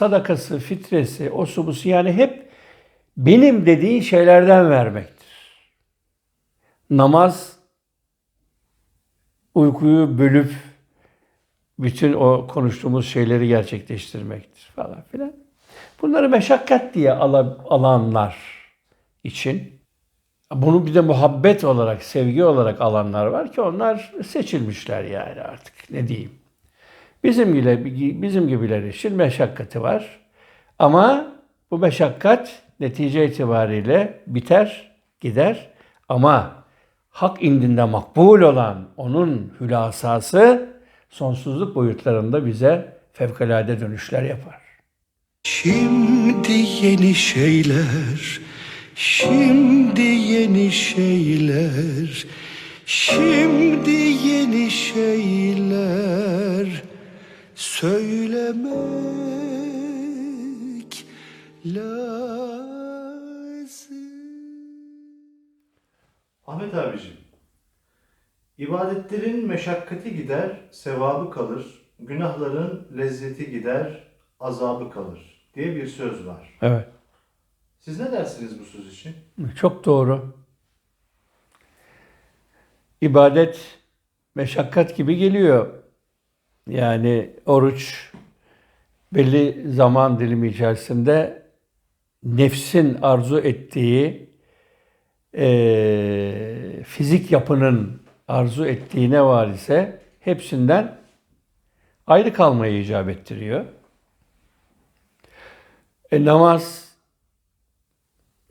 sadakası, fitresi, o subusu yani hep benim dediğin şeylerden vermektir. Namaz uykuyu bölüp bütün o konuştuğumuz şeyleri gerçekleştirmektir falan filan. Bunları meşakkat diye ala- alanlar için bunu bir de muhabbet olarak, sevgi olarak alanlar var ki onlar seçilmişler yani artık ne diyeyim. Bizim gibi bizim gibiler için meşakkati var. Ama bu meşakkat netice itibariyle biter, gider. Ama hak indinde makbul olan onun hülasası sonsuzluk boyutlarında bize fevkalade dönüşler yapar. Şimdi yeni şeyler, şimdi yeni şeyler, şimdi yeni söylemek lazım. Ahmet abicim, ibadetlerin meşakkati gider, sevabı kalır, günahların lezzeti gider, azabı kalır diye bir söz var. Evet. Siz ne dersiniz bu söz için? Çok doğru. İbadet meşakkat gibi geliyor. Yani oruç belli zaman dilimi içerisinde nefsin arzu ettiği eee, fizik yapının arzu ettiği ne var ise hepsinden ayrı kalmayı icap ettiriyor. E, namaz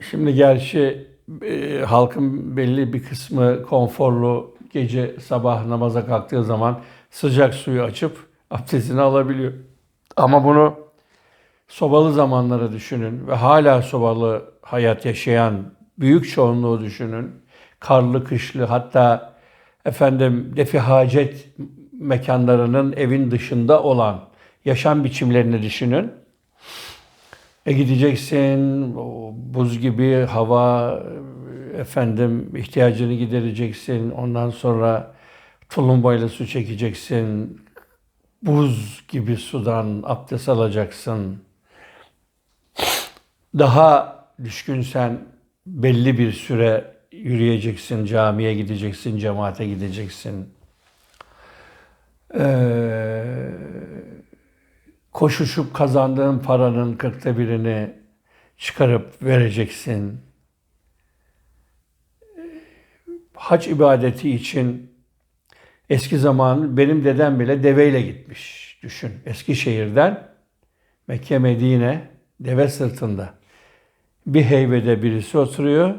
Şimdi gerçi e, halkın belli bir kısmı konforlu gece sabah namaza kalktığı zaman sıcak suyu açıp abdestini alabiliyor. Ama bunu sobalı zamanları düşünün ve hala sobalı hayat yaşayan büyük çoğunluğu düşünün. Karlı, kışlı hatta efendim defi hacet mekanlarının evin dışında olan yaşam biçimlerini düşünün. E gideceksin, buz gibi hava, efendim ihtiyacını gidereceksin. Ondan sonra tulumbayla su çekeceksin. Buz gibi sudan abdest alacaksın. Daha düşkünsen belli bir süre yürüyeceksin, camiye gideceksin, cemaate gideceksin. Ee, koşuşup kazandığın paranın kırkta birini çıkarıp vereceksin. Hac ibadeti için eski zaman benim dedem bile deveyle gitmiş. Düşün Eskişehir'den Mekke Medine deve sırtında. Bir heybede birisi oturuyor,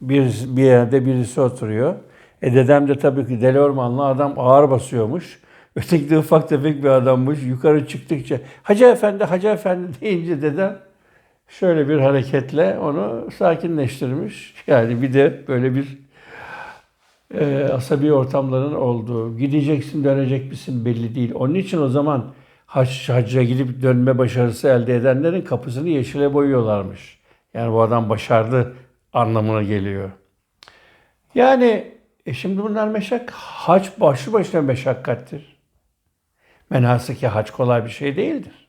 bir, bir yerde birisi oturuyor. E dedem de tabii ki deli ormanlı adam ağır basıyormuş. Öteki de ufak tefek bir adammış. Yukarı çıktıkça Hacı Efendi, Hacı Efendi deyince dedem şöyle bir hareketle onu sakinleştirmiş. Yani bir de böyle bir e, asabi ortamların olduğu, gideceksin dönecek misin belli değil. Onun için o zaman hac, hacca gidip dönme başarısı elde edenlerin kapısını yeşile boyuyorlarmış. Yani bu adam başardı anlamına geliyor. Yani e şimdi bunlar meşak, hac başlı başına meşakkattir. Menasiki hac kolay bir şey değildir.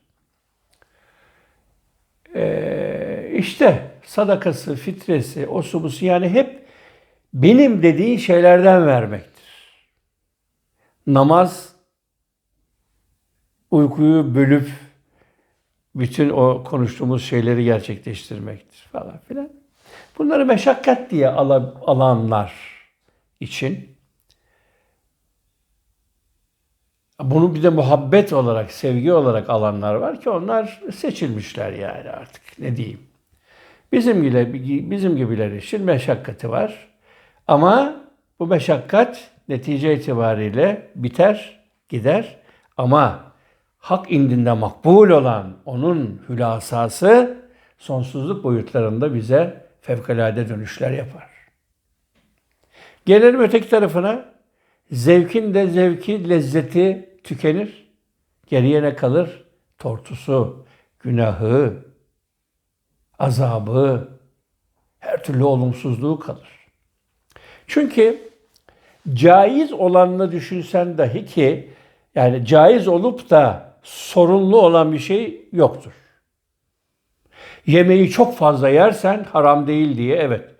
Ee, işte sadakası, fitresi, o subusu yani hep benim dediğin şeylerden vermektir. Namaz uykuyu bölüp bütün o konuştuğumuz şeyleri gerçekleştirmektir falan filan. Bunları meşakkat diye ala- alanlar için bunu bir de muhabbet olarak, sevgi olarak alanlar var ki onlar seçilmişler yani artık ne diyeyim. Bizim gibi bizim gibiler için meşakkati var. Ama bu meşakkat netice itibariyle biter, gider. Ama hak indinde makbul olan onun hülasası sonsuzluk boyutlarında bize fevkalade dönüşler yapar. Gelelim öteki tarafına. Zevkin de zevki, lezzeti tükenir. Geriye ne kalır? Tortusu, günahı, azabı, her türlü olumsuzluğu kalır. Çünkü caiz olanını düşünsen dahi ki yani caiz olup da sorunlu olan bir şey yoktur. Yemeği çok fazla yersen haram değil diye evet.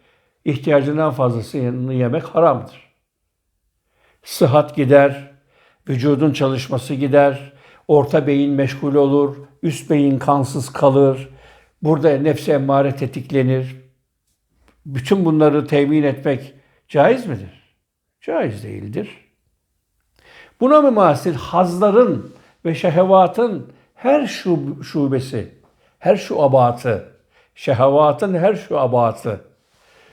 İhtiyacından fazlasını yemek haramdır. Sıhhat gider, vücudun çalışması gider, orta beyin meşgul olur, üst beyin kansız kalır. Burada nefsi emmare tetiklenir. Bütün bunları temin etmek caiz midir? Caiz değildir. Buna mümasil hazların ve şehvatın her şu şubesi, her şu abatı, şehvatın her şu abatı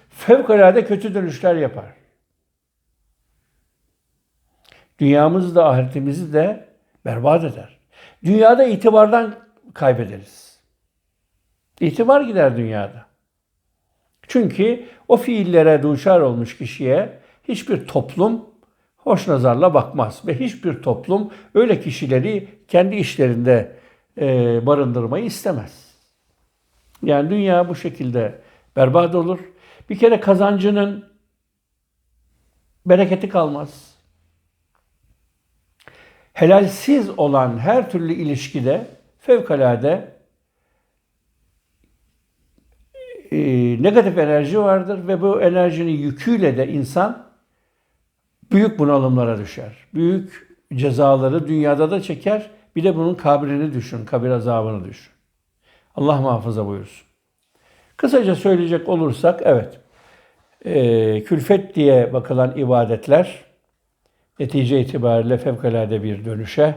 fevkalade kötü dönüşler yapar. Dünyamızı da ahiretimizi de berbat eder. Dünyada itibardan kaybederiz. İtibar gider dünyada. Çünkü o fiillere duşar olmuş kişiye hiçbir toplum hoş nazarla bakmaz ve hiçbir toplum öyle kişileri kendi işlerinde e, barındırmayı istemez. Yani dünya bu şekilde berbat olur. Bir kere kazancının bereketi kalmaz. Helalsiz olan her türlü ilişkide fevkalade e, negatif enerji vardır ve bu enerjinin yüküyle de insan büyük bunalımlara düşer. Büyük cezaları dünyada da çeker. Bir de bunun kabrini düşün, kabir azabını düşün. Allah muhafaza buyursun. Kısaca söyleyecek olursak evet, e, külfet diye bakılan ibadetler netice itibariyle fevkalade bir dönüşe,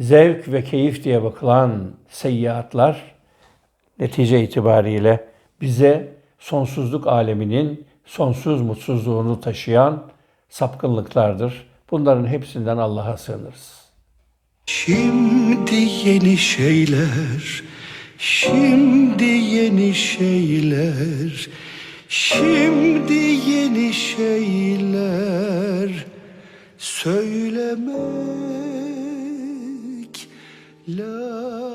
zevk ve keyif diye bakılan seyyiatlar netice itibariyle bize sonsuzluk aleminin sonsuz mutsuzluğunu taşıyan sapkınlıklardır. Bunların hepsinden Allah'a sığınırız. Şimdi yeni şeyler, şimdi yeni şeyler, şimdi yeni şeyler söylemek lazım.